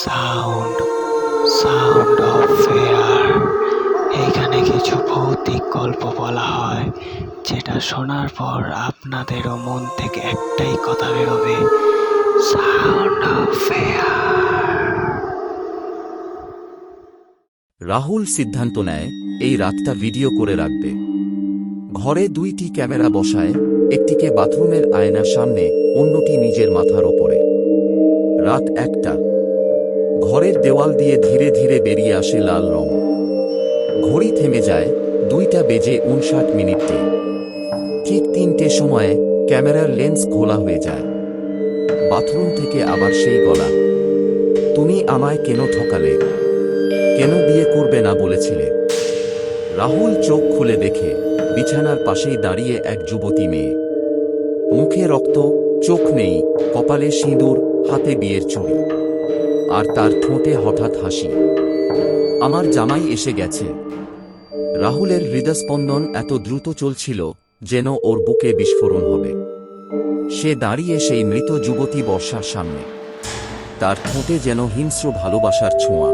Sound sound of fair এইখানে কিছু ভৌতিক গল্প বলা হয়, যেটা শোনার পর আপনাদেরও মন থেকে একটাই কথা বেরোবে সাউন্ড অফ ফেয়ার রাহুল সিদ্ধান্ত নেয় এই রাতটা ভিডিও করে রাখবে। ঘরে দুইটি ক্যামেরা বসায়, একটিকে বাথরুমের আয়নার সামনে, অন্যটি নিজের মাথার ওপরে। রাত একটা। ঘরের দেওয়াল দিয়ে ধীরে ধীরে বেরিয়ে আসে লাল রং। ঘড়ি থেমে যায় দুইটা বেজে উনষাট মিনিটে। ঠিক তিনটে সময়ে ক্যামেরার লেন্স খোলা হয়ে যায়। বাথরুম থেকে আবার সেই গলা। তুমি আমায় কেন ঠকালে? কেন বিয়ে করবে না? বলেছিলে। রাহুল চোখ খুলে দেখে বিছানার পাশেই দাঁড়িয়ে এক যুবতী মেয়ে। মুখে রক্ত, চোখ নেই, কপালে সিঁদুর, হাতে বিয়ের চুড়ি। আর তার ঠোঁটে হঠাৎ হাসি। আমার জামাই এসে গেছে। রাহুলের হৃদস্পন্দন এত দ্রুত চলছিল যেন ওর বুকে বিস্ফোরণ হবে। সে দাঁড়িয়ে সেই মৃত যুবতী বর্ষার সামনে। তার ঠোঁটে যেন হিংস্র ভালোবাসার ছোঁয়া।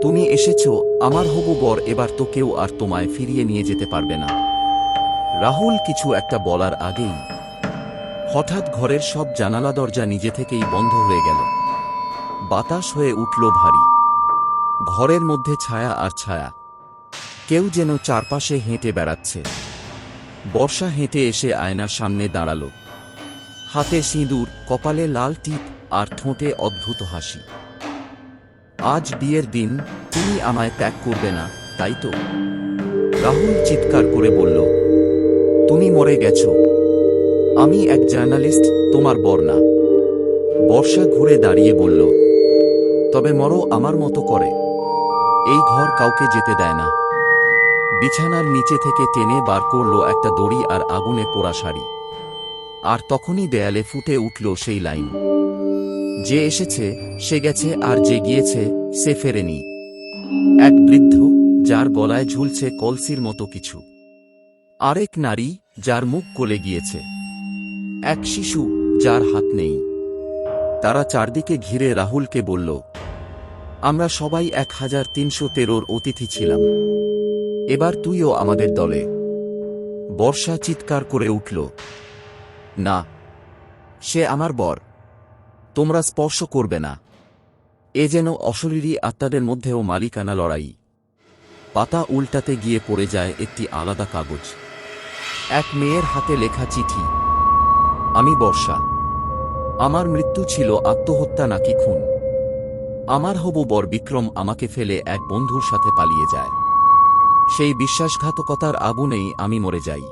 তুমি এসেছ, আমার হবু বর, এবার তো কেউ আর তোমায় ফিরিয়ে নিয়ে যেতে পারবে না। রাহুল কিছু একটা বলার আগেই হঠাৎ ঘরের সব জানালা দরজা নিজে থেকেই বন্ধ হয়ে গেল। বাতাস হয়ে উঠল ভারী। ঘরের মধ্যে ছায়া আর ছায়া। কেউ যেন চারপাশে হেঁটে বেড়াচ্ছে। বর্ষা হেঁটে এসে আয়নার সামনে দাঁড়াল। হাতে সিঁদুর, কপালে লাল টিপ আর ঠোঁটে অদ্ভুত হাসি। আজ বিয়ের দিন, তুমি আমায় ত্যাগ করবে না, তাই তো? রাহুল চিৎকার করে বলল, তুমি মরে গেছ। আমি এক জার্নালিস্ট, তোমার বর্ণা বর্ষা ঘুরে দাঁড়িয়ে বলল তবে মরো আমার মতো করে। এই ঘর কাউকে যেতে দেয় না। বিছানার নিচে থেকে টেনে বার করল একটা দড়ি আর আগুনে পোড়া শাড়ি। আর তখনই দেয়ালে ফুটে উঠল সেই লাইন। যে এসেছে, সে গেছে, আর যে গিয়েছে, সে ফেরেনি। এক বৃদ্ধ, যার গলায় ঝুলছে কলসির মতো কিছু। আরেক নারী, যার মুখ গলে গিয়েছে। এক শিশু, যার হাত নেই। তারা চারদিকে ঘিরে রাহুলকে বলল আমরা সবাই এক হাজার তিনশো তেরোর অতিথি ছিলাম। এবার তুইও আমাদের দলে। বর্ষা চিৎকার করে উঠল, না, সে আমার বর। তোমরা স্পর্শ করবে না। এ যেন অশরীরী আত্মাদের মধ্যেও মালিকানা লড়াই। পাতা উল্টাতে গিয়ে পড়ে যায় একটি আলাদা কাগজ। এক মেয়ের হাতে লেখা চিঠি, আমি বর্ষা। আমার মৃত্যু ছিল আত্মহত্যা নাকি খুন? আমার হবু বর বিক্রম আমাকে ফেলে এক বন্ধুর সাথে পালিয়ে যায়। সেই বিশ্বাসঘাতকতার আগুনেই আমি মরে যাই।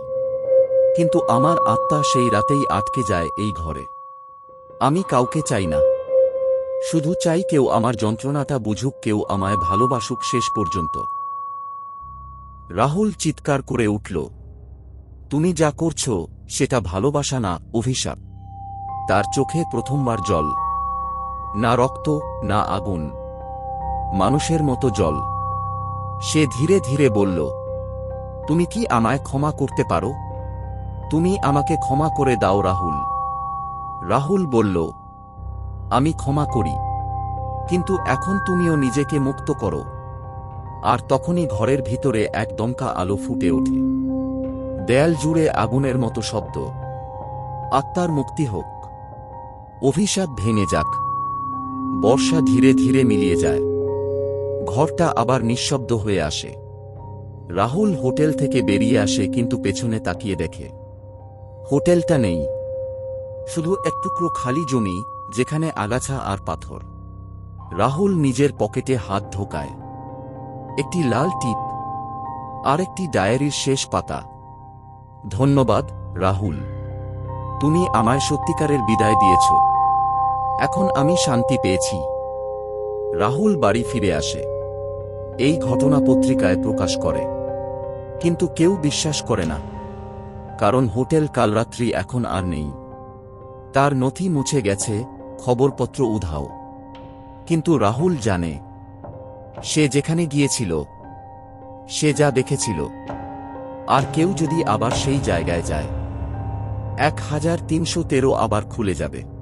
কিন্তু আমার আত্মা সেই রাতেই আটকে যায় এই ঘরে। আমি কাউকে চাই না। শুধু চাই কেউ আমার যন্ত্রণাটা বুঝুক, কেউ আমায় ভালোবাসুক শেষ পর্যন্ত। রাহুল চিৎকার করে উঠল, তুমি যা করছ, সেটা ভালোবাসা না, অভিশাপ। তার চোখে প্রথমবার জল। না রক্ত, না আগুন। মানুষের মতো জল। সে ধীরে ধীরে বলল, তুমি কি আমায় ক্ষমা করতে পারো? তুমি আমাকে ক্ষমা করে দাও, রাহুল। রাহুল বলল, আমি ক্ষমা করি, কিন্তু এখন তুমিও নিজেকে মুক্ত করো। আর তখনই ঘরের ভিতরে এক দমকা আলো ফুটে ওঠে। দেয়াল জুড়ে আগুনের মতো শব্দ। আত্মার মুক্তি হোক। অভিশাপ ভেঙে যাক। বর্ষা ধীরে ধীরে মিলিয়ে যায়। ঘরটা আবার নিঃশব্দ হয়ে আসে। রাহুল হোটেল থেকে বেরিয়ে আসে কিন্তু পেছনে তাকিয়ে দেখে। হোটেলটা নেই। শুধু এক টুকরো খালি জমি, যেখানে আগাছা আর পাথর। রাহুল নিজের পকেটে হাত ঢোকায়। একটি লাল টিপ। আর একটি ডায়েরির শেষ পাতা। ধন্যবাদ, রাহুল। তুমি আমায় সত্যিকারের বিদায় দিয়েছ। এখন আমি শান্তি পেয়েছি। রাহুল বাড়ি ফিরে আসে। এই ঘটনা পত্রিকায় প্রকাশ করে। কিন্তু কেউ বিশ্বাস করে না। কারণ হোটেল কালরাত্রি এখন আর নেই। তার নথি মুছে গেছে, খবরপত্র উধাও। কিন্তু রাহুল জানে। সে যেখানে গিয়েছিল, সে যা দেখেছিল। আর কেউ যদি আবার সেই জায়গায় যায়, এক হাজার তিনশো তেরো আবার খুলে যাবে।